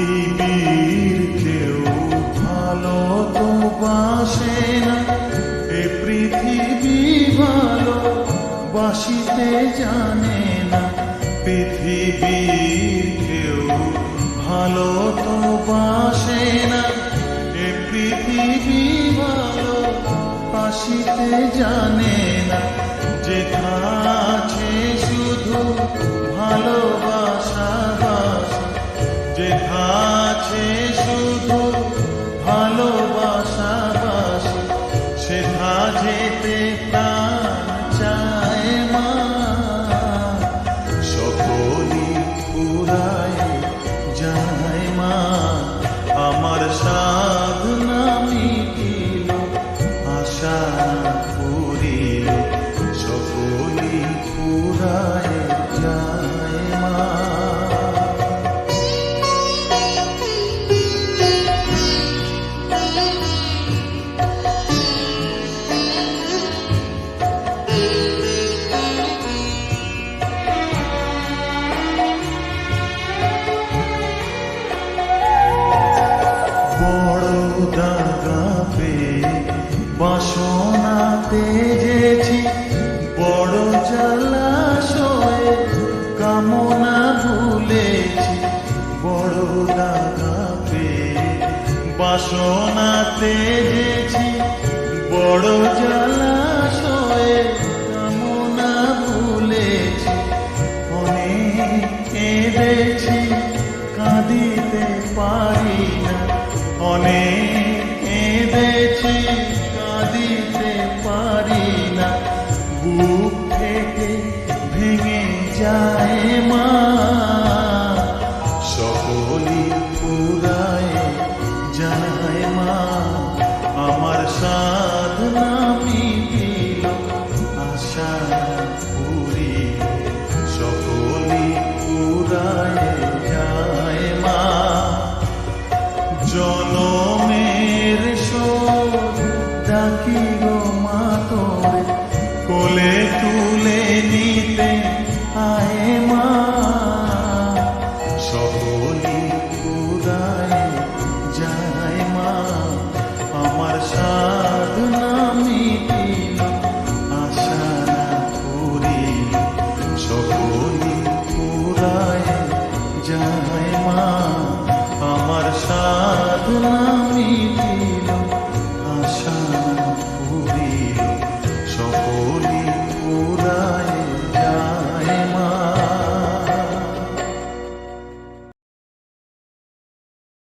পৃথিবীর কেউ ভালো তো বাসে না। এ পৃথিবী ভালো, বাসিতে জানে না। পৃথিবীর কেউ ভালো তো বাসে না। জানে না। যেখানে যেতে প্রাণ চায় মা। সকলি পুরায় যায় মা। আমার সাধনা পেয়ে বাসনাতে যেছি বড় জলাশয়ে কামনা ভুলেছি বড় পেয়ে বাসনাতে যেছি বড় জলাশয়ে কেঁদেছি কাঁদিতে পারি না। বুক থেকে ভেঙে যায় মা।